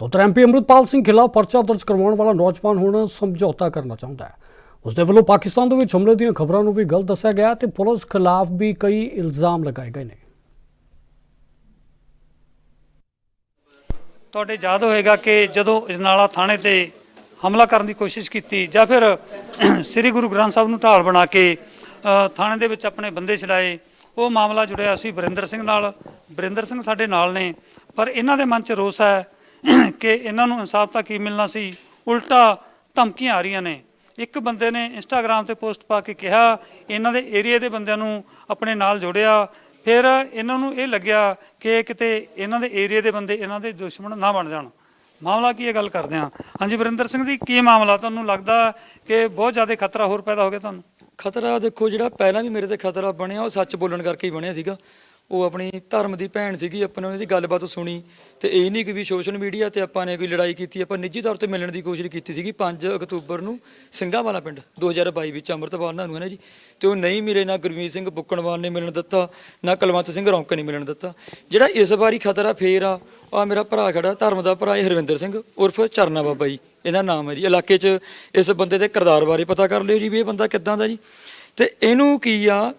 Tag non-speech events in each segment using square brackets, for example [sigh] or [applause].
ਤਾਂ ਉੱਧਰ ਐਮਪੀ ਅੰਮ੍ਰਿਤਪਾਲ ਸਿੰਘ ਖਿਲਾਫ ਪਰਚਾ ਦਰਜ ਕਰਵਾਉਣ ਵਾਲਾ ਨੌਜਵਾਨ ਹੁਣ ਸਮਝੌਤਾ ਕਰਨਾ ਚਾਹੁੰਦਾ ਹੈ। ਉਸ ਦੇ ਵੱਲੋਂ ਪਾਕਿਸਤਾਨ ਦੇ ਵਿੱਚ ਹਮਲੇ ਦੀਆਂ ਖਬਰਾਂ ਨੂੰ ਵੀ ਗਲਤ ਦੱਸਿਆ ਗਿਆ ਤੇ ਪੁਲਿਸ ਖਿਲਾਫ ਵੀ ਕਈ ਇਲਜ਼ਾਮ ਲਗਾਏ ਗਏ ਨੇ। ਤੁਹਾਡੇ ਯਾਦ ਹੋਏਗਾ ਕਿ ਜਦੋਂ ਅਜਨਾਲਾ ਥਾਣੇ ਤੇ ਹਮਲਾ ਕਰਨ ਦੀ ਕੋਸ਼ਿਸ਼ ਕੀਤੀ ਜਾਂ ਫਿਰ [clears throat] ਸ੍ਰੀ ਗੁਰੂ ਗ੍ਰੰਥ ਸਾਹਿਬ ਨੂੰ ਢਾਲ ਬਣਾ ਕੇ ਥਾਣੇ ਦੇ ਵਿੱਚ ਆਪਣੇ ਬੰਦੇ ਛਡਾਏ, ਉਹ ਮਾਮਲਾ ਜੁੜਿਆ ਸੀ ਵਰਿੰਦਰ ਸਿੰਘ ਨਾਲ। ਵਰਿੰਦਰ ਸਿੰਘ ਸਾਡੇ ਨਾਲ ਨੇ, ਪਰ ਇਹਨਾਂ ਦੇ ਮਨ 'ਚ ਰੋਸ ਹੈ [coughs] ਕਿ ਇਹਨਾਂ ਨੂੰ ਇਨਸਾਫ ਤਾਂ ਕੀ ਮਿਲਣਾ ਸੀ? ਉਲਟਾ ਧਮਕੀਆਂ ਆ ਰਹੀਆਂ ਨੇ। ਇੱਕ ਬੰਦੇ ਨੇ ਇੰਸਟਾਗ੍ਰam ਤੇ ਪੋਸਟ ਪਾ ਕੇ ਕਿਹਾ, ਇਹਨਾਂ ਦੇ ਏਰੀਆ ਦੇ ਬੰਦਿਆਂ ਨੂੰ ਆਪਣੇ ਨਾਲ ਜੋੜਿਆ। ਫਿਰ ਇਹਨਾਂ ਨੂੰ ਇਹ ਲੱਗਿਆ ਕਿ ਕਿਤੇ ਇਹਨਾਂ ਦੇ ਏਰੀਆ ਦੇ ਬੰਦੇ ਇਹਨਾਂ ਦੇ ਦੁਸ਼ਮਣ ਨਾ ਬਣ ਜਾਣ। ਮਾਮਲਾ ਕੀ ਇਹ ਗੱਲ ਕਰਦੇ ਹਾਂ। ਹਾਂਜੀ, ਵਰਿੰਦਰ ਸਿੰਘ ਜੀ, ਕੀ ਮਾਮਲਾ? ਤੁਹਾਨੂੰ ਲੱਗਦਾ ਕਿ ਬਹੁਤ ਜ਼ਿਆਦਾ ਖਤਰਾ ਹੋਰ ਪੈਦਾ ਹੋ ਗਿਆ ਤੁਹਾਨੂੰ? ਖਤਰਾ ਦੇਖੋ ਜਿਹੜਾ ਪਹਿਲਾਂ ਵੀ ਮੇਰੇ ਤੇ ਖਤਰਾ ਬਣਿਆ, ਉਹ ਸੱਚ ਬੋਲਣ ਕਰਕੇ ਹੀ ਬਣਿਆ ਸੀਗਾ। ਉਹ ਆਪਣੀ ਧਰਮ ਦੀ ਭੈਣ ਸੀਗੀ, ਆਪਾਂ ਨੇ ਉਹਨਾਂ ਦੀ ਗੱਲਬਾਤ ਸੁਣੀ ਤੇ ਇਹ ਨਹੀਂ ਕਿ ਵੀ ਸੋਸ਼ਲ ਮੀਡੀਆ ਤੇ ਆਪਾਂ ਨੇ ਕੋਈ ਲੜਾਈ ਕੀਤੀ, ਆਪਾਂ ਨਿੱਜੀ ਤੌਰ ਤੇ ਮਿਲਣ ਦੀ ਕੋਸ਼ਿਸ਼ ਕੀਤੀ ਸੀਗੀ 5 ਅਕਤੂਬਰ ਨੂੰ ਸਿੰਘਾਂ ਵਾਲਾ ਪਿੰਡ 2022 ਵਿੱਚ ਅੰਮ੍ਰਿਤਪਾਲ ਨਾਲ ਨੂੰ ਹੈ ਨਾ ਜੀ? ਤੇ ਉਹ ਨਹੀਂ ਮਿਲੇ, ਨਾ ਗੁਰਮੀਤ ਸਿੰਘ ਬੁੱਕਣਵਾਲ ਨੇ ਮਿਲਣ ਦਿੱਤਾ, ਨਾ ਕੁਲਵੰਤ ਸਿੰਘ ਰੌਂਕ ਨੇ ਮਿਲਣ ਦਿੱਤਾ। ਜਿਹੜਾ ਇਸ ਵਾਰੀ ਖਤਰਾ ਫੇਰ ਆ ਆ ਮੇਰਾ ਭਰਾ ਖੜਾ, ਧਰਮ ਦਾ ਭਰਾ ਇਹ ਹਰਵਿੰਦਰ ਸਿੰਘ ਉਰਫ ਚਰਨਾ ਬਾਬਾ ਜੀ, ਇਹਦਾ ਨਾਮ ਹੈ ਜੀ। ਇਲਾਕੇ 'ਚ ਇਸ ਬੰਦੇ ਦੇ ਕਿਰਦਾਰ ਬਾਰੇ ਪਤਾ ਕਰ ਲਿਓ ਜੀ ਵੀ ਇਹ ਬੰਦਾ ਕਿੱਦਾਂ ਦਾ ਜੀ। ਤੇ ਇਹਨੂੰ ਕੀ ਆ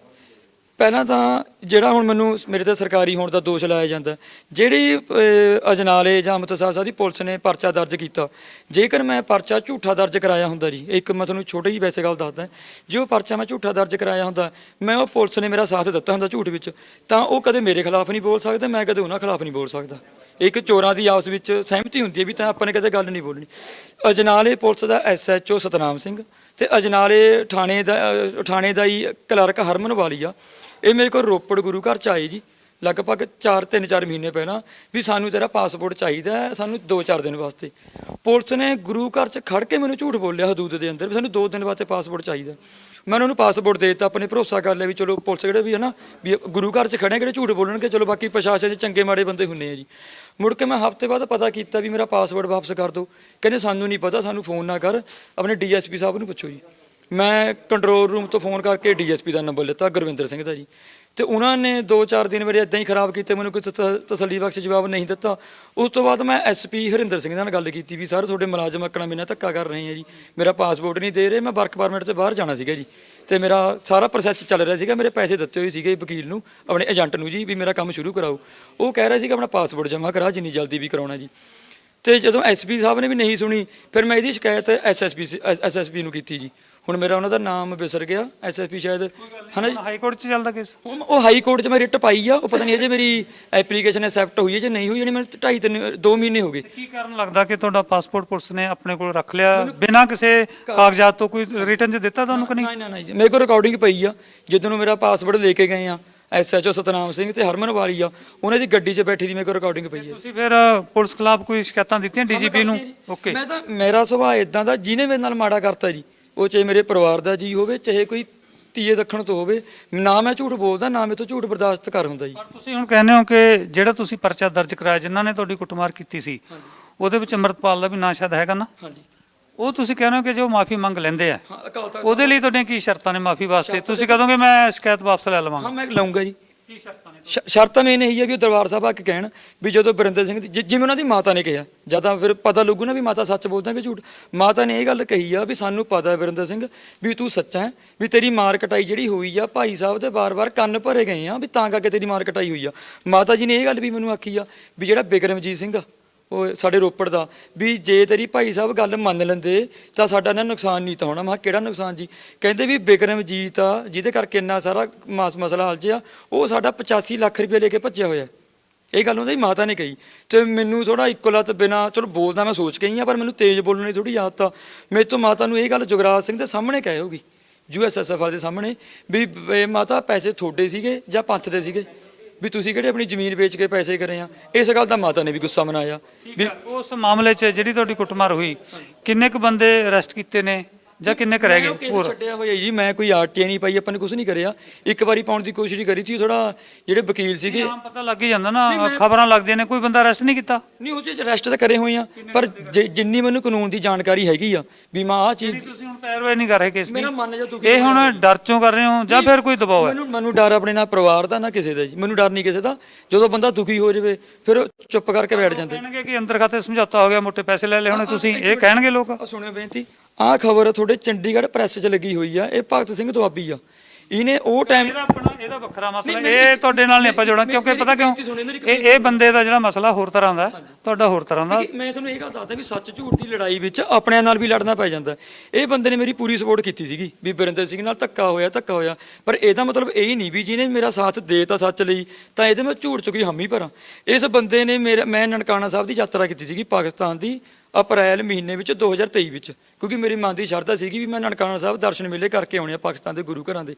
ਪਹਿਲਾਂ ਤਾਂ ਜਿਹੜਾ ਹੁਣ ਮੈਨੂੰ ਮੇਰੇ ਤੇ ਸਰਕਾਰੀ ਹੋਣ ਦਾ ਦੋਸ਼ ਲਾਇਆ ਜਾਂਦਾ ਜਿਹੜੀ ਅਹ, ਅਜਨਾਲੇ ਜਾਂ ਅੰਮ੍ਰਿਤਸਰ ਸਾਹਿਬ ਦੀ ਪੁਲਿਸ ਨੇ ਪਰਚਾ ਦਰਜ ਕੀਤਾ ਜੇਕਰ ਮੈਂ ਪਰਚਾ ਝੂਠਾ ਦਰਜ ਕਰਾਇਆ ਹੁੰਦਾ ਜੀ ਇੱਕ ਮੈਂ ਤੁਹਾਨੂੰ ਛੋਟੀ ਜਿਹੀ ਵੈਸੇ ਗੱਲ ਦੱਸਦਾ ਜੇ ਉਹ ਪਰਚਾ ਮੈਂ ਝੂਠਾ ਦਰਜ ਕਰਾਇਆ ਹੁੰਦਾ ਮੈਂ ਉਹ ਪੁਲਿਸ ਨੇ ਮੇਰਾ ਸਾਥ ਦਿੱਤਾ ਹੁੰਦਾ ਝੂਠ ਵਿੱਚ ਤਾਂ ਉਹ ਕਦੇ ਮੇਰੇ ਖਿਲਾਫ ਨਹੀਂ ਬੋਲ ਸਕਦਾ ਮੈਂ ਕਦੇ ਉਹਨਾਂ ਖਿਲਾਫ ਨਹੀਂ ਬੋਲ ਸਕਦਾ। ਇੱਕ ਚੋਰਾਂ ਦੀ ਆਪਸ ਵਿੱਚ ਸਹਿਮਤੀ ਹੁੰਦੀ ਹੈ ਵੀ ਤਾਂ ਆਪਾਂ ਨੇ ਕਦੇ ਗੱਲ ਨਹੀਂ ਬੋਲਣੀ। ਅਜਨਾਲੇ ਪੁਲਿਸ ਦਾ ਐਸਐਚਓ ਸਤਨਾਮ ਸਿੰਘ ਤੇ ਅਜਨਾਲੇ ਥਾਣੇ ਦਾ ਥਾਣੇ ਦਾ ਹੀ ਕਲਰਕ ਹਰਮਨ ਵਾਲੀਆ। ਇਹ ਮੇਰੇ ਕੋਲ ਰੋਪੜ ਗੁਰੂ ਘਰ ਚ ਆਏ ਜੀ। ਲਗਭਗ 4 3 4 ਮਹੀਨੇ ਪਹਿਲਾਂ ਵੀ ਸਾਨੂੰ ਤੇਰਾ ਪਾਸਪੋਰਟ ਚਾਹੀਦਾ ਹੈ, ਸਾਨੂੰ 2-4 ਦਿਨ ਵਾਸਤੇ। ਪੁਲਿਸ ਨੇ ਗੁਰੂ ਘਰ ਚ ਖੜ ਕੇ ਮੈਨੂੰ ਝੂਠ ਬੋਲਿਆ ਹਦੂਦ ਦੇ ਅੰਦਰ ਵੀ ਸਾਨੂੰ 2 ਦਿਨ ਵਾਸਤੇ ਪਾਸਪੋਰਟ ਚਾਹੀਦਾ ਮੈਂ ਉਹਨਾਂ ਨੂੰ ਪਾਸਪੋਰਟ ਦੇ ਦਿੱਤਾ, ਆਪਣੇ ਭਰੋਸਾ ਕਰ ਲਿਆ ਵੀ ਚਲੋ ਪੁਲਿਸ ਜਿਹੜੇ ਵੀ ਹੈ ਨਾ, ਵੀ ਗੁਰੂ ਘਰ ਚ ਖੜੇ ਕਿਹੜੇ ਝੂਠ ਬੋਲਣਗੇ, ਚਲੋ ਬਾਕੀ ਪ੍ਰਸ਼ਾਸਨ 'ਚ ਚੰਗੇ ਮਾੜੇ ਬੰਦੇ ਹੁੰਨੇ ਆ ਜੀ। ਮੁੜ ਕੇ ਮੈਂ ਹਫ਼ਤੇ ਬਾਅਦ ਪਤਾ ਕੀਤਾ ਵੀ ਮੇਰਾ ਪਾਸਪੋਰਟ ਵਾਪਸ ਕਰ ਦਿਓ। ਕਹਿੰਦੇ ਸਾਨੂੰ ਨਹੀਂ ਪਤਾ, ਸਾਨੂੰ ਫੋਨ ਨਾ ਕਰ, ਆਪਣੇ ਡੀਐਸਪੀ ਸਾਹਿਬ ਨੂੰ ਪੁੱਛੋ ਜੀ। ਮੈਂ ਕੰਟਰੋਲ ਰੂਮ ਤੋਂ ਫੋਨ ਕਰਕੇ ਡੀਐਸਪੀ ਦਾ ਨੰਬਰ ਲਿੱਤਾ, ਗੁਰਵਿੰਦਰ ਸਿੰਘ ਦਾ ਜੀ। ਤੇ ਉਹਨਾਂ ਨੇ 2-4 ਦਿਨ ਮੇਰੇ ਇਦਾਂ ਹੀ ਖਰਾਬ ਕੀਤੇ, ਮੈਨੂੰ ਕੋਈ ਤਸ- ਤਸੱਲੀ ਬਖਸ਼ ਜਵਾਬ ਨਹੀਂ ਦਿੱਤਾ। ਉਸ ਤੋਂ ਬਾਅਦ ਮੈਂ ਐਸਪੀ ਹਰਿੰਦਰ ਸਿੰਘ ਨਾਲ ਗੱਲ ਕੀਤੀ ਵੀ, ਸਰ, ਤੁਹਾਡੇ ਮੁਲਾਜ਼ਮ ਅਕਣਾ ਮੇਰੇ ਨਾਲ ਧੱਕਾ ਕਰ ਰਹੇ ਆ ਜੀ। ਮੇਰਾ ਪਾਸਪੋਰਟ ਨਹੀਂ ਦੇ ਰਹੇ, ਮੈਂ ਵਰਕ ਪਰਮਿਟ ਤੇ ਬਾਹਰ ਜਾਣਾ ਸੀਗਾ ਜੀ। ਤੇ ਮੇਰਾ ਸਾਰਾ ਪ੍ਰੋਸੈਸ ਚੱਲ ਰਿਹਾ ਸੀਗਾ, ਮੇਰੇ ਪੈਸੇ ਦਿੱਤੇ ਹੋਏ ਸੀਗੇ ਵਕੀਲ ਨੂੰ, ਆਪਣੇ ਏਜੰਟ ਨੂੰ ਜੀ, ਵੀ ਮੇਰਾ ਕੰਮ ਸ਼ੁਰੂ ਕਰਾਓ। ਉਹ ਕਹਿ ਰਿਹਾ ਸੀਗਾ, ਆਪਣਾ ਪਾਸਪੋਰਟ ਜਮ੍ਹਾਂ ਕਰਾ, ਜਿੰਨੀ ਜਲਦੀ ਵੀ ਕਰਾਉਣਾ ਜੀ। ਤੇ ਜਦੋਂ ਐਸਪੀ ਸਾਹਿਬ ਨੇ ਵੀ ਨਹੀਂ ਸੁਣੀ, ਫਿਰ ਮੈਂ ਇਹਦੀ ਸ਼ਿਕਾਇਤ ਐਸਐਸਪੀ ਐਸਐਸਪੀ ਨੂੰ ਕੀਤੀ ਜੀ। ਹੁਣ ਮੇਰਾ ਉਹਨਾਂ ਦਾ ਨਾਮ ਵਿਸਰ ਗਿਆ ਐਸਐਸਪੀ ਸ਼ਾਇਦ। ਹਨਾ ਜੀ? ਹਾਈ ਕੋਰਟ 'ਚ ਚੱਲਦਾ ਕੇਸ? ਹੁਣ ਉਹ ਹਾਈ ਕੋਰਟ 'ਚ ਮੈਂ ਰਿਟ ਪਾਈ ਆ ਉਹ ਪਤਾ ਨਹੀਂ ਅਜੇ ਮੇਰੀ ਐਪਲੀਕੇਸ਼ਨ ਐਕਸੈਪਟ ਹੋਈ ਹੈ ਜੇ ਨਹੀਂ ਹੋਈ ਜਾਨੀ ਮੈਨੂੰ 2.5 ਤਿੰਨ 2 ਮਹੀਨੇ ਹੋ ਗਏ। ਕੀ ਕਾਰਨ ਲੱਗਦਾ ਕਿ ਤੁਹਾਡਾ ਪਾਸਪੋਰਟ ਪੁਲਿਸ ਨੇ ਆਪਣੇ ਕੋਲ ਰੱਖ ਲਿਆ? ਬਿਨਾਂ ਕਿਸੇ ਕਾਗਜ਼ਾਤ ਤੋਂ ਕੋਈ ਰਿਟਰਨ 'ਚ ਦਿੱਤਾ ਤੁਹਾਨੂੰ ਕਿ ਨਹੀਂ? ਨਹੀਂ ਨਹੀਂ ਮੇਰੇ ਕੋਲ ਰਿਕਾਰਡਿੰਗ ਪਈ ਆ ਜਦੋਂ ਨੂੰ ਮੇਰਾ ਪਾਸਪੋਰਟ ਲੈ ਕੇ ਗਏ ਆ ਐਸਐਚਓ ਸਤਨਾਮ ਸਿੰਘ ਤੇ ਹਰਮਨ ਵਾਲੀ ਆ ਉਹਨਾਂ ਦੀ ਗੱਡੀ 'ਚ ਬੈਠੀ ਦੀ ਮੇਰੇ ਕੋਲ ਰਿਕਾਰਡਿੰਗ ਪਈ ਆ। ਤੁਸੀਂ ਫਿਰ ਪੁਲਿਸ ਖਿਲਾਫ ਕੋਈ ਸ਼ਿਕਾਇਤਾਂ ਦਿੱਤੀਆਂ ਡੀਜੀਪੀ ਨੂੰ? ਓਕੇ। ਮੈਂ ਤਾਂ ਮੇਰਾ ਸੁਭਾਅ ਇਦਾਂ ਦਾ ਜਿਹਨੇ ਮੇਰੇ ਨਾਲ ਮਾੜਾ ਕਰਤਾ ਜੀ ਉਹ ਚਾਹੇ ਮੇਰੇ ਪਰਿਵਾਰ ਦਾ ਜੀ ਹੋਵੇ ਚਾਹੇ ਕੋਈ ਤੀਏ ਦੱਖਣ ਤੋਂ ਹੋਵੇ ਨਾ ਮੈਂ ਝੂਠ ਬੋਲਦਾ ਨਾ ਮੈਂ ਤੋਂ ਝੂਠ ਬਰਦਾਸ਼ਤ ਕਰ ਹੁੰਦਾ ਜੀ। ਪਰ ਤੁਸੀਂ ਹੁਣ ਕਹਿੰਦੇ ਹੋ ਕਿ ਜਿਹੜਾ ਤੁਸੀਂ ਪਰਚਾ ਦਰਜ ਕਰਾਇਆ ਜਿਨ੍ਹਾਂ ਨੇ ਤੁਹਾਡੀ ਕੁੱਟਮਾਰ ਕੀਤੀ ਸੀ ਉਹਦੇ ਵਿੱਚ ਅੰਮ੍ਰਿਤਪਾਲ ਦਾ ਵੀ ਨਾਂ ਸ਼ਾਇਦ ਹੈਗਾ ਨਾ? ਹਾਂਜੀ। ਉਹ ਤੁਸੀਂ ਕਹਿੰਦੇ ਹੋ ਕਿ ਜੋ ਮਾਫੀ ਮੰਗ ਲੈਂਦੇ ਆ ਉਹਦੇ ਲਈ ਤੁਹਾਡੀਆਂ ਕੀ ਸ਼ਰਤਾਂ ਨੇ ਮਾਫੀ ਵਾਸਤੇ? ਤੁਸੀਂ ਕਹੋਗੇ ਮੈਂ ਸ਼ਿਕਾਇਤ ਵਾਪਸ ਲੈ ਲਵਾਂਗਾ। ਹਾਂ ਮੈਂ ਲਵਾਂਗਾ ਜੀ। ਕੀ ਸ਼ਰਤਾਂ ਨੇ ਸ਼- ਸ਼ਰਤ ਮੇਨ ਇਹੀ ਹੈ ਵੀ ਉਹ ਦਰਬਾਰ ਸਾਹਿਬ ਆ ਕੇ ਕਹਿਣ ਵੀ ਜਦੋਂ ਬਰਿੰਦਰ ਸਿੰਘ ਦੀ ਜਿ- ਜਿਵੇਂ ਉਹਨਾਂ ਦੀ ਮਾਤਾ ਨੇ ਕਿਹਾ, ਜਾਂ ਤਾਂ ਫਿਰ ਪਤਾ ਲੱਗੂ ਨਾ ਵੀ ਮਾਤਾ ਸੱਚ ਬੋਲਦਾ ਕਿ ਝੂਠ। ਮਾਤਾ ਨੇ ਇਹ ਗੱਲ ਕਹੀ ਆ ਵੀ ਸਾਨੂੰ ਪਤਾ ਹੈ ਬਰਿੰਦਰ ਸਿੰਘ ਵੀ ਤੂੰ ਸੱਚਾ ਹੈ, ਵੀ ਤੇਰੀ ਮਾਰ ਕਟਾਈ ਜਿਹੜੀ ਹੋਈ ਆ, ਭਾਈ ਸਾਹਿਬ ਦੇ ਵਾਰ ਵਾਰ ਕੰਨ ਭਰੇ ਗਏ ਆ ਵੀ ਤਾਂ ਕਰਕੇ ਤੇਰੀ ਮਾਰ ਕਟਾਈ ਹੋਈ ਆ। ਮਾਤਾ ਜੀ ਨੇ ਇਹ ਗੱਲ ਵੀ ਮੈਨੂੰ ਆਖੀ ਆ ਵੀ ਜਿਹੜਾ ਬਿਕਰਮਜੀਤ ਸਿੰਘ ਆ ਉਹ ਸਾਡੇ ਰੋਪੜ ਦਾ, ਵੀ ਜੇ ਤੇਰੀ ਭਾਈ ਸਾਹਿਬ ਗੱਲ ਮੰਨ ਲੈਂਦੇ, ਤਾਂ ਸਾਡਾ ਨਾ ਨੁਕਸਾਨ ਨਹੀਂ ਤਾਂ ਹੋਣਾ। ਮੈਂ ਕਿਹਾ, ਕਿਹੜਾ ਨੁਕਸਾਨ ਜੀ? ਕਹਿੰਦੇ ਵੀ ਬਿਕਰਮਜੀਤ ਆ, ਜਿਹਦੇ ਕਰਕੇ ਇੰਨਾ ਸਾਰਾ ਮਾਸ ਮਸਲਾ ਹਲ ਜਿਆ ਉਹ ਸਾਡਾ 85 ਲੱਖ ਰੁਪਏ ਲੈ ਕੇ ਭੱਜਿਆ ਹੋਇਆ। ਇਹ ਗੱਲ ਉਹਦੀ ਮਾਤਾ ਨੇ ਕਹੀ। ਤੇ ਮੈਨੂੰ ਥੋੜਾ ਇੱਕੋ ਲੱਤ ਬਿਨਾ, ਚਲੋ ਬੋਲਦਾ ਮੈਂ ਸੋਚ ਕੇ ਹੀ ਆ, ਪਰ ਮੈਨੂੰ ਤੇਜ਼ ਬੋਲਣ ਦੀ ਥੋੜੀ ਆਦਤ ਆ। ਮੇਰੇ ਤੋਂ ਮਾਤਾ ਨੂੰ ਇਹ ਗੱਲ ਜੁਗਰਾਜ ਸਿੰਘ ਦੇ ਸਾਹਮਣੇ ਕਹੇ ਹੋਗੀ ਯੂਐਸਐਸਐਫ ਵਾਲੇ ਦੇ ਸਾਹਮਣੇ, ਵੀ ਇਹ ਮਾਤਾ ਪੈਸੇ ਤੁਹਾਡੇ ਸੀਗੇ ਜਾਂ ਪੰਥ ਦੇ ਸੀਗੇ? ਵੀ ਤੁਸੀਂ ਕਿਹੜੇ ਆਪਣੀ ਜ਼ਮੀਨ ਵੇਚ ਕੇ ਪੈਸੇ ਕਰੇ ਆ? ਇਸ ਗੱਲ ਦਾ ਮਾਤਾ ਨੇ ਵੀ ਗੁੱਸਾ ਮਨਾਇਆ। ਵੀ ਉਸ ਮਾਮਲੇ 'ਚ ਜਿਹੜੀ ਤੁਹਾਡੀ ਕੁੱਟਮਾਰ ਹੋਈ, ਕਿੰਨੇ ਕੁ ਬੰਦੇ ਅਰੈਸਟ ਕੀਤੇ ਨੇ? ਜਾਂ ਕਿੰਨੇ ਕੁ ਰਹਿ ਮੈਂ ਉਹ ਗਏ? ਕੇਸ ਹੋਰ। ਛੱਡਿਆ ਹੋਇਆ ਜੀ ਮੈਂ ਕੋਈ ਆਰਟੀਆਈ ਨਹੀਂ ਪਾਈ ਆਪਾਂ ਨੇ ਕੁਝ ਨਹੀਂ ਕਰਿਆ। ਇੱਕ ਵਾਰੀ ਪਾਉਣ ਦੀ ਕੋਸ਼ਿਸ਼ ਕਰੀ ਸੀ ਥੋੜਾ ਜਿਹੜੇ ਵਕੀਲ ਸੀਗੇ। ਆਮ ਪਤਾ ਲੱਗ ਹੀ ਜਾਂਦਾ ਨਾ ਖਬਰਾਂ ਲੱਗਦੀਆਂ ਨੇ ਕੋਈ ਬੰਦਾ ਅਰੈਸਟ ਨਹੀਂ ਕੀਤਾ। ਨਹੀਂ ਉਹ ਚ ਅਰੈਸਟ ਤਾਂ ਕਰੇ ਹੋਏ ਆ ਪਰ ਜਿ- ਜਿੰਨੀ ਮੈਨੂੰ ਕਾਨੂੰਨ ਦੀ ਜਾਣਕਾਰੀ ਹੈਗੀ ਆ ਵੀ ਮੈਂ ਆਹ ਚੀਜ਼ ਤੁਸੀਂ ਹੁਣ ਪੈਰਵੇ ਨਹੀਂ ਕਰ ਰਹੇ ਕੇਸ ਦੀ। ਮੇਰਾ ਮਨ ਜਾਂ ਦੁਖੀ ਇਹ ਹੁਣ ਡਰ ਚੋਂ ਕਰ ਰਹੇ ਹੋ ਜਾਂ ਫਿਰ ਕੋਈ ਦਬਾਅ ਹੈ ਮੈਨੂੰ ਮੈਨੂੰ ਡਰ ਆਪਣੇ ਨਾਲ ਪਰਿਵਾਰ ਦਾ ਨਾ ਕਿਸੇ ਦਾ ਜੀ। ਮੈਨੂੰ ਡਰ ਨਹੀਂ ਕਿਸੇ ਦਾ। ਜਦੋਂ ਬੰਦਾ ਦੁਖੀ ਹੋ ਜਾਵੇ ਫਿਰ ਉਹ ਚੁੱਪ ਕਰਕੇ ਬੈਠ ਜਾਂਦੇ। ਕਹਿਣਗੇ ਕਿ ਅੰਦਰ ਖਾਤੇ ਸਮਝੌਤਾ ਹੋ ਗਿਆ ਮੋਟੇ ਪੈਸੇ ਲੈ ਲਏ ਹੋਣੇ ਤੁਸੀਂ ਇਹ ਕਹਿਣਗੇ ਲੋਕ? ਆ ਸੁਣਿਓ ਬੇਨਤੀ। ਆਹ ਖਬਰ ਤੁਹਾਡੇ ਚੰਡੀਗੜ੍ਹ ਪ੍ਰੈਸ 'ਚ ਲੱਗੀ ਹੋਈ ਆ ਇਹ ਭਗਤ ਸਿੰਘ ਦੁਆਬੀ ਆ। ਇਹਨੇ ਉਹ ਟਾਈਮ ਇਹਦਾ ਆਪਣਾ ਇਹਦਾ ਵੱਖਰਾ ਮਸਲਾ। ਇਹ ਤੁਹਾਡੇ ਨਾਲ ਨਹੀਂ ਆਪਾਂ ਜੋੜਾਂ ਕਿਉਂਕਿ ਪਤਾ ਕਿਉਂ? ਇਹ ਇਹ ਬੰਦੇ ਦਾ ਜਿਹੜਾ ਮਸਲਾ ਹੋਰ ਤਰ੍ਹਾਂ ਦਾ ਤੁਹਾਡਾ ਹੋਰ ਤਰ੍ਹਾਂ ਦਾ। ਮੈਂ ਤੁਹਾਨੂੰ ਇਹ ਗੱਲ ਦੱਸਦਾ ਵੀ ਸੱਚ ਝੂਠ ਦੀ ਲੜਾਈ ਵਿੱਚ ਆਪਣਿਆਂ ਨਾਲ ਵੀ ਲੜਨਾ ਪੈ ਜਾਂਦਾ। ਇਹ ਬੰਦੇ ਨੇ ਮੇਰੀ ਪੂਰੀ ਸਪੋਰਟ ਕੀਤੀ ਸੀਗੀ ਵੀ ਬਰਿੰਦਰ ਸਿੰਘ ਨਾਲ ਧੱਕਾ ਹੋਇਆ ਧੱਕਾ ਹੋਇਆ। ਪਰ ਇਹਦਾ ਮਤਲਬ ਇਹ ਨਹੀਂ ਵੀ ਜਿਹਨੇ ਮੇਰਾ ਸਾਥ ਦੇਤਾ ਸੱਚ ਲਈ ਤਾਂ ਇਹਦੇ ਮੈਂ ਝੂਠ ਚ ਕੋਈ ਹਮੀ ਭਰਾਂ। ਇਸ ਬੰਦੇ ਨੇ ਮੇਰਾ ਮੈਂ ਨਨਕਾਣਾ ਸਾਹਿਬ ਦੀ ਯਾਤਰਾ ਕੀਤੀ ਸੀਗੀ ਪਾਕਿਸਤਾਨ ਦੀ ਅਪ੍ਰੈਲ ਮਹੀਨੇ ਵਿੱਚ 2023 ਵਿੱਚ ਕਿਉਂਕਿ ਮੇਰੀ ਮਨ ਦੀ ਸ਼ਰਧਾ ਸੀਗੀ ਵੀ ਮੈਂ ਨਨਕਾਣਾ ਸਾਹਿਬ ਦਰਸ਼ਨ ਮੇਲੇ ਕਰਕੇ ਆਉਣੇ ਆ ਪਾਕਿਸਤਾਨ ਦੇ ਗੁਰੂ ਘਰਾਂ ਦੇ।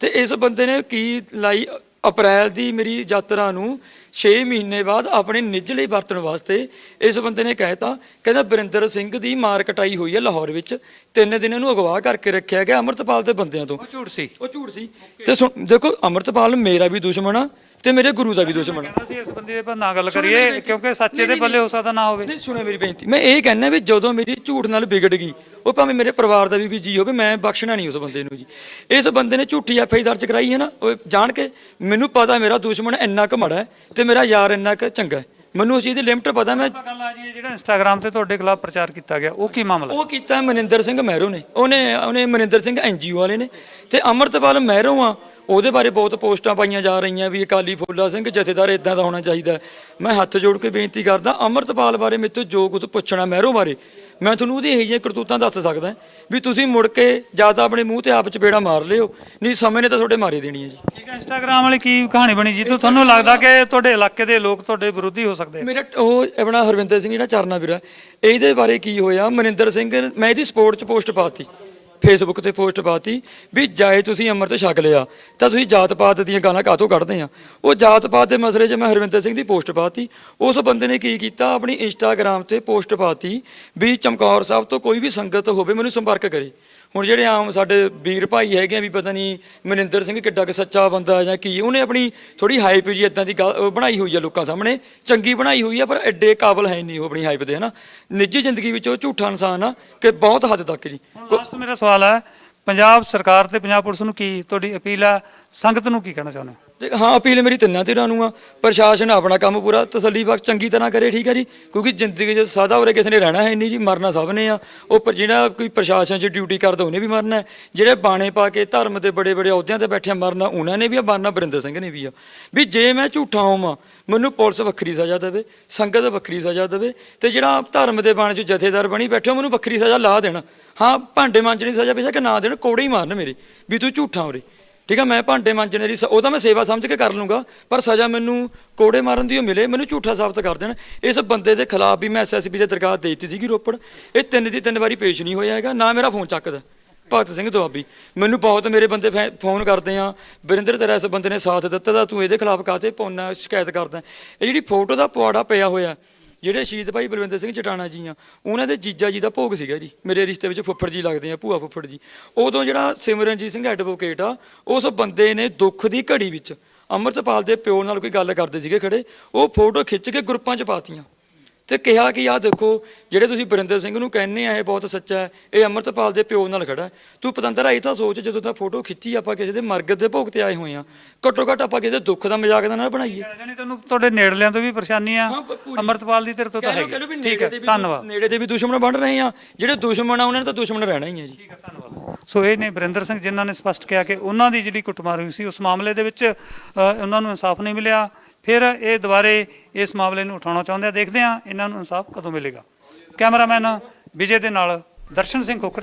ਤੇ ਇਸ ਬੰਦੇ ਨੇ ਕੀ ਲਾਈ? ਅਪ੍ਰੈਲ ਦੀ ਮੇਰੀ ਯਾਤਰਾ ਨੂੰ 6 ਮਹੀਨੇ ਬਾਅਦ ਆਪਣੇ ਨਿੱਜ ਲਈ ਵਰਤਣ ਵਾਸਤੇ ਇਸ ਬੰਦੇ ਨੇ ਕਹਿਤਾ ਕਹਿੰਦਾ ਬਰਿੰਦਰ ਸਿੰਘ ਦੀ ਮਾਰ ਕਟਾਈ ਹੋਈ ਹੈ ਲਾਹੌਰ ਵਿੱਚ। ਤਿੰਨ ਦਿਨ ਇਹਨੂੰ ਅਗਵਾ ਕਰਕੇ ਰੱਖਿਆ ਗਿਆ ਅਮਰਤਪਾਲ ਦੇ ਬੰਦਿਆਂ ਤੋਂ। ਉਹ ਝੂਠ ਸੀ। ਉਹ ਝੂਠ ਸੀ। ਤੇ ਸੁਣ ਦੇਖੋ ਅਮਰਤਪਾਲ ਮੇਰਾ ਵੀ ਦੁਸ਼ਮਣ ਆ। ਤੇ ਮੇਰੇ ਗੁਰੂ ਦਾ ਵੀ ਦੁਸ਼ਮਣ ਆ ਕਹਿੰਦਾ ਸੀ ਇਸ ਬੰਦੇ ਦੇ ਪਰ ਨਾ ਗੱਲ ਕਰੀਏ ਕਿਉਂਕਿ ਸੱਚੇ ਦੇ ਬੱਲੇ ਹੋ ਸਕਦਾ ਨਾ ਹੋਵੇ। ਨਹੀਂ ਸੁਣੋ ਮੇਰੀ ਬੇਨਤੀ। ਮੈਂ ਇਹ ਕਹਿੰਦਾ ਵੀ ਜਦੋਂ ਮੇਰੀ ਝੂਠ ਨਾਲ ਵਿਗੜ ਗਈ ਉਹ ਭਾਵੇਂ ਮੇਰੇ ਪਰਿਵਾਰ ਦਾ ਵੀ ਕੋਈ ਜੀ ਹੋਵੇ ਮੈਂ ਬਖਸ਼ਣਾ ਨਹੀਂ ਉਸ ਬੰਦੇ ਨੂੰ ਜੀ। ਇਸ ਬੰਦੇ ਨੇ ਝੂਠੀ ਐਫਆਈ ਦਰਜ ਕਰਾਈ ਹੈ ਨਾ ਉਹ ਜਾਣ ਕੇ ਮੈਨੂੰ ਪਤਾ ਮੇਰਾ ਦੁਸ਼ਮਣ ਇੰਨਾ ਕੁ ਮਾੜਾ ਹੈ ਤੇ ਮੇਰਾ ਯਾਰ ਇੰਨਾ ਕੁ ਚੰਗਾ ਹੈ। ਮੈਨੂੰ ਉਸ ਚੀਜ਼ ਦੀ ਲਿਮਟ ਪਤਾ ਮੈਂ ਗੱਲ ਆ ਜੀ ਇਹ ਜਿਹੜਾ ਇੰਸਟਾਗ੍ਰam ਤੇ ਤੁਹਾਡੇ ਖਿਲਾਫ ਪ੍ਰਚਾਰ ਕੀਤਾ ਗਿਆ ਉਹ ਕੀ ਮਾਮਲਾ? ਉਹ ਕੀਤਾ ਮਨਿੰਦਰ ਸਿੰਘ ਮਹਿਰੋ ਨੇ। ਉਹਨੇ ਉਹਨੇ ਮਨਿੰਦਰ ਸਿੰਘ ਐਨਜੀਓ ਵਾਲੇ ਨੇ। ਤੇ ਅਮਰਤਪਾਲ ਮਹਿਰੋ ਆ ਉਹਦੇ ਬਾਰੇ ਬਹੁਤ ਪੋਸਟਾਂ ਪਾਈਆਂ ਜਾ ਰਹੀਆਂ ਵੀ ਅਕਾਲੀ ਫੂਲਾ ਸਿੰਘ ਜਥੇਦਾਰ ਇਦਾਂ ਦਾ ਹੋਣਾ ਚਾਹੀਦਾ। ਮੈਂ ਹੱਥ ਜੋੜ ਕੇ ਬੇਨਤੀ ਕਰਦਾ ਅਮਰਤਪਾਲ ਬਾਰੇ ਮੇਰੇ ਤੋਂ ਜੋ ਕੁਝ ਪੁੱਛਣਾ ਮਹਿਰੋ ਬਾਰੇ ਮੈਂ ਤੁਹਾਨੂੰ ਉਹਦੀ ਇਹੋ ਜਿਹੀਆਂ ਕਰਤੂਤਾਂ ਦੱਸ ਸਕਦਾ ਵੀ ਤੁਸੀਂ ਮੁੜ ਕੇ ਜ਼ਿਆਦਾ ਆਪਣੇ ਮੂੰਹ ਤੇ ਆਪ ਚਪੇੜਾ ਮਾਰ ਲਿਓ ਨਹੀਂ ਸਮੇਂ ਨੇ ਤਾਂ ਤੁਹਾਡੇ ਮਾਰੇ ਦੇਣੀ ਹੈ ਜੀ। ਠੀਕ ਹੈ ਇੰਸਟਾਗ੍ਰam ਵਾਲੀ ਕੀ ਕਹਾਣੀ ਬਣੀ ਜੀ? ਤੋਂ ਤੁਹਾਨੂੰ ਲੱਗਦਾ ਕਿ ਤੁਹਾਡੇ ਇਲਾਕੇ ਦੇ ਲੋਕ ਤੁਹਾਡੇ ਵਿਰੋਧੀ ਹੋ ਸਕਦੇ ਮੇਰਾ ਉਹ ਆਪਣਾ ਹਰਵਿੰਦਰ ਸਿੰਘ ਜਿਹੜਾ ਚਰਨਾ ਵੀਰਾ ਇਹਦੇ ਬਾਰੇ ਕੀ ਹੋਇਆ? ਮਨਿੰਦਰ ਸਿੰਘ ਮੈਂ ਇਹਦੀ ਸਪੋਰਟ 'ਚ ਪੋਸਟ ਪਾਤੀ ਫੇਸਬੁੱਕ ਤੇ ਪੋਸਟ ਪਾਤੀ ਵੀ ਜਾਏ ਤੁਸੀਂ ਅੰਮ੍ਰਿਤ ਛਕ ਲਿਆ, ਤਾਂ ਤੁਸੀਂ ਜਾਤ ਪਾਤ ਦੀਆਂ ਗਾਲਾਂ ਕਾਹਤੋਂ ਕੱਢਦੇ ਆ? ਉਹ ਜਾਤ ਪਾਤ ਦੇ ਮਸਲੇ 'ਚ ਮੈਂ ਹਰਵਿੰਦਰ ਸਿੰਘ ਦੀ ਪੋਸਟ ਪਾਤੀ, ਉਸ ਬੰਦੇ ਨੇ ਕੀ ਕੀਤਾ? ਆਪਣੀ ਇੰਸਟਾਗ੍ਰam ਤੇ ਪੋਸਟ ਪਾਤੀ ਵੀ ਚਮਕੌਰ ਸਾਹਿਬ ਤੋਂ ਕੋਈ ਵੀ ਸੰਗਤ ਹੋਵੇ ਮੈਨੂੰ ਸੰਪਰਕ ਕਰੇ। ਹੁਣ ਜਿਹੜੇ ਆਮ ਸਾਡੇ ਵੀਰ ਭਾਈ ਹੈਗੇ ਆ ਵੀ ਪਤਾ ਨਹੀਂ ਮਨਿੰਦਰ ਸਿੰਘ ਕਿੱਡਾ ਕਿ ਸੱਚਾ ਬੰਦਾ ਜਾਂ ਕੀ, ਉਹਨੇ ਆਪਣੀ ਥੋੜੀ ਹਾਈਪ ਜੀ ਇਦਾਂ ਦੀ ਗੱਲ ਬਣਾਈ ਹੋਈ ਆ ਲੋਕਾਂ ਸਾਹਮਣੇ, ਚੰਗੀ ਬਣਾਈ ਹੋਈ ਆ, ਪਰ ਐਡੇ ਕਾਬਲ ਹੈ ਨਹੀਂ ਉਹ ਆਪਣੀ ਹਾਈਪ ਦੇ ਹਨਾ? ਨਿੱਜੀ ਜ਼ਿੰਦਗੀ ਵਿੱਚ ਉਹ ਝੂਠਾ ਇਨਸਾਨ ਆ, ਕਿ ਬਹੁਤ ਹੱਦ ਤੱਕ ਜੀ। ਹੁਣ ਲਾਸਟ ਮੇਰਾ ਸਵਾਲ ਹੈ ਪੰਜਾਬ ਸਰਕਾਰ ਤੇ ਪੰਜਾਬ ਪੁਲਿਸ ਨੂੰ ਕੀ, ਤੁਹਾਡੀ ਅਪੀਲ ਹੈ ਸੰਗਤ ਨੂੰ ਕੀ ਕਹਿਣਾ ਚਾਹੁੰਦੇ ਹੋ? ਤੇ ਹਾਂ, ਅਪੀਲ ਮੇਰੀ ਤਿੰਨਾਂ ਧਿਰਾਂ ਨੂੰ ਆ, ਪ੍ਰਸ਼ਾਸਨ ਆਪਣਾ ਕੰਮ ਪੂਰਾ ਤਸੱਲੀ ਬਖਸ਼ ਚੰਗੀ ਤਰ੍ਹਾਂ ਕਰੇ, ਠੀਕ ਹੈ ਜੀ? ਕਿਉਂਕਿ ਜ਼ਿੰਦਗੀ 'ਚ ਸਾਦਾ ਉਰੇ ਕਿਸੇ ਨੇ ਰਹਿਣਾ ਹੈ ਨਹੀਂ ਜੀ, ਮਰਨਾ ਸਭ ਨੇ ਆ। ਉਹ ਪਰ ਜਿਹੜਾ ਕੋਈ ਪ੍ਰਸ਼ਾਸਨ 'ਚ ਡਿਊਟੀ ਕਰਦਾ, ਉਹਨੇ ਵੀ ਮਰਨਾ ਹੈ। ਜਿਹੜੇ ਬਾਣੇ ਪਾ ਕੇ ਧਰਮ ਦੇ ਬੜੇ ਬੜੇ ਅਹੁਦਿਆਂ ਤੇ ਬੈਠੇ ਮਰਨਾ, ਉਹਨਾਂ ਨੇ ਵੀ ਆ, ਮਰਨਾ ਬਰਿੰਦਰ ਸਿੰਘ ਨੇ ਵੀ ਆ। ਵੀ ਜੇ ਮੈਂ ਝੂਠਾ ਹੋਵਾਂ, ਮੈਨੂੰ ਪੁਲਿਸ ਵੱਖਰੀ ਸਜ਼ਾ ਦੇਵੇ, ਸੰਗਤ ਵੱਖਰੀ ਸਜ਼ਾ ਦੇਵੇ, ਤੇ ਜਿਹੜਾ ਧਰਮ ਦੇ ਬਾਣੇ 'ਚ ਜਥੇਦਾਰ ਬਣੀ ਬੈਠੇ ਹੋ ਮੈਨੂੰ ਵੱਖਰੀ ਸਜ਼ਾ ਲਾ ਦੇਣ। ਹਾਂ, ਭਾਂਡੇ ਮਾਂਜਣੀ ਸਜ਼ਾ ਬੇਸ਼ੱਕ ਨਾ ਦੇਣ, ਕੋੜੇ ਹੀ ਮਾਰਨ ਮੇਰੇ, ਵੀ ਤੂੰ ਝੂਠਾ ਉਰੇ। ਠੀਕ ਆ, ਮੈਂ ਭਾਂਡੇ ਮਾਂਜਣੇ ਦੀ ਸ- ਉਹ ਤਾਂ ਮੈਂ ਸੇਵਾ ਸਮਝ ਕੇ ਕਰ ਲੂੰਗਾ, ਪਰ ਸਜ਼ਾ ਮੈਨੂੰ ਕੋੜੇ ਮਾਰਨ ਦੀ ਓ ਮਿਲੇ, ਮੈਨੂੰ ਝੂਠਾ ਸਾਬਤ ਕਰ ਦੇਣ। ਇਸ ਬੰਦੇ ਦੇ ਖਿਲਾਫ ਵੀ ਮੈਂ ਐਸਐਸਪੀ ਦੇ ਦਰਖਾਸਤ ਦੇ ਦਿੱਤੀ ਸੀਗੀ ਰੋਪੜ। ਇਹ ਤਿੰਨ ਦੀ ਤਿੰਨ ਵਾਰੀ ਪੇਸ਼ ਨਹੀਂ ਹੋਇਆ ਹੈਗਾ, ਨਾ ਮੇਰਾ ਫੋਨ ਚੱਕਦਾ। ਭਗਤ ਸਿੰਘ ਦੁਆਬੀ, ਮੈਨੂੰ ਬਹੁਤ ਮੇਰੇ ਬੰਦੇ ਫੈ- ਫੋਨ ਕਰਦੇ ਆ, ਵਰਿੰਦਰ ਤੇਰਾ ਇਸ ਬੰਦੇ ਨੇ ਸਾਥ ਦਿੱਤਾ ਤਾਂ ਤੂੰ ਇਹਦੇ ਖਿਲਾਫ ਕਾਤੇ ਪੌਣਾ ਸ਼ਿਕਾਇਤ ਕਰਦਾ? ਇਹ ਜਿਹੜੀ ਫੋਟੋ ਦਾ ਪੁਆੜਾ ਪਿਆ ਹੋਇਆ ਜਿਹੜੇ ਸ਼ਹੀਦ ਭਾਈ ਬਲਵਿੰਦਰ ਸਿੰਘ ਚਟਾਣਾ ਜੀ ਆ, ਉਹਨਾਂ ਦੇ ਜੀਜਾ ਜੀ ਦਾ ਭੋਗ ਸੀਗਾ ਜੀ। ਮੇਰੇ ਰਿਸ਼ਤੇ ਵਿੱਚ ਫੁੱਫੜ ਜੀ ਲੱਗਦੇ ਆ, ਭੂਆ ਫੁੱਫੜ ਜੀ। ਉਦੋਂ ਜਿਹੜਾ ਸਿਮਰਨਜੀਤ ਸਿੰਘ ਐਡਵੋਕੇਟ ਆ, ਉਸ ਬੰਦੇ ਨੇ ਦੁੱਖ ਦੀ ਘੜੀ ਵਿੱਚ ਅੰਮ੍ਰਿਤਪਾਲ ਦੇ ਪਿਓ ਨਾਲ ਕੋਈ ਗੱਲ ਕਰਦੇ ਸੀਗੇ ਖੜੇ, ਉਹ ਫੋਟੋ ਖਿੱਚ ਕੇ ਗਰੁੱਪਾਂ 'ਚ ਪਾਤੀਆਂ। ਤੇ ਕਿਹਾ ਕਿ ਆਹ ਦੇਖੋ ਜਿਹੜੇ ਤੁਸੀਂ ਬਰਿੰਦਰ ਸਿੰਘ ਨੂੰ ਕਹਿੰਦੇ ਆ ਇਹ ਬਹੁਤ ਸੱਚਾ ਹੈ ਇਹ ਅੰਮ੍ਰਿਤਪਾਲ ਦੇ ਪਿਓ ਨਾਲ ਖੜਾ ਹੈ। ਤੂੰ ਪਤੰਦਰ ਆਈ ਤਾਂ ਸੋਚ ਜਦੋਂ ਤਾਂ ਫੋਟੋ ਖਿੱਚੀ ਆਪਾਂ ਕਿਸੇ ਦੇ ਮਰਗਤ ਦੇ ਭੋਗ ਤੇ ਆਏ ਹੋਏ ਆ ਘੱਟੋ ਘੱਟ ਆਪਾਂ ਕਿਸੇ ਦੇ ਦੁੱਖ ਦਾ ਮਜ਼ਾਕ ਦਾ ਨਾ ਬਣਾਈਏ। ਜਾਨੀ ਤੁਹਾਨੂੰ ਤੁਹਾਡੇ ਨੇੜਲਿਆਂ ਤੋਂ ਵੀ ਪਰੇਸ਼ਾਨੀ ਆ। ਹਾਂ, ਪੂਰੀ। ਅਮਰਤਪਾਲ ਦੀ ਤੇਰੇ ਤੋਂ ਤਾਂ ਕਹਿ ਲਓ- ਕਹਿ ਲਓ ਵੀ ਹੈਗੀ ਠੀਕ ਹੈ ਵੀ- ਧੰਨਵਾਦ। ਨੇੜੇ ਦੇ ਵੀ ਦੁਸ਼ਮਣ ਬਣ ਰਹੇ ਆ। ਜਿਹੜੇ ਦੁਸ਼ਮਣ ਆ ਉਹਨਾਂ ਨੇ ਤਾਂ ਦੁਸ਼ਮਣ ਰਹਿਣਾ ਹੀ ਹੈ ਜੀ। ਠੀਕ ਹੈ ਧੰਨਵਾਦ। ਸੋ ਇਹ ਨੇ ਵਰਿੰਦਰ ਸਿੰਘ ਜਿਨ੍ਹਾਂ ਨੇ ਸਪਸ਼ਟ ਕਿਹਾ ਕਿ ਉਹਨਾਂ ਦੀ ਜਿਹੜੀ ਕੁੱਟਮਾਰ ਹੋਈ ਸੀ, ਉਸ ਮਾਮਲੇ ਦੇ ਵਿੱਚ ਉਹਨਾਂ ਨੂੰ ਇਨਸਾਫ ਨਹੀਂ ਮਿਲਿਆ। ਫਿਰ ਇਹ ਦੁਬਾਰੇ ਇਸ ਮਾਮਲੇ ਨੂੰ ਉਠਾਉਣਾ ਚਾਹੁੰਦੇ ਆ। ਦੇਖਦੇ ਆ ਇਹਨਾਂ ਨੂੰ ਇਨਸਾਫ ਕਦੋਂ ਮਿਲੇਗਾ। ਕੈਮਰਾਮੈਨ ਵਿਜੇ ਦੇ ਨਾਲ ਦਰਸ਼ਨ ਸਿੰਘ ਖੋਖਰ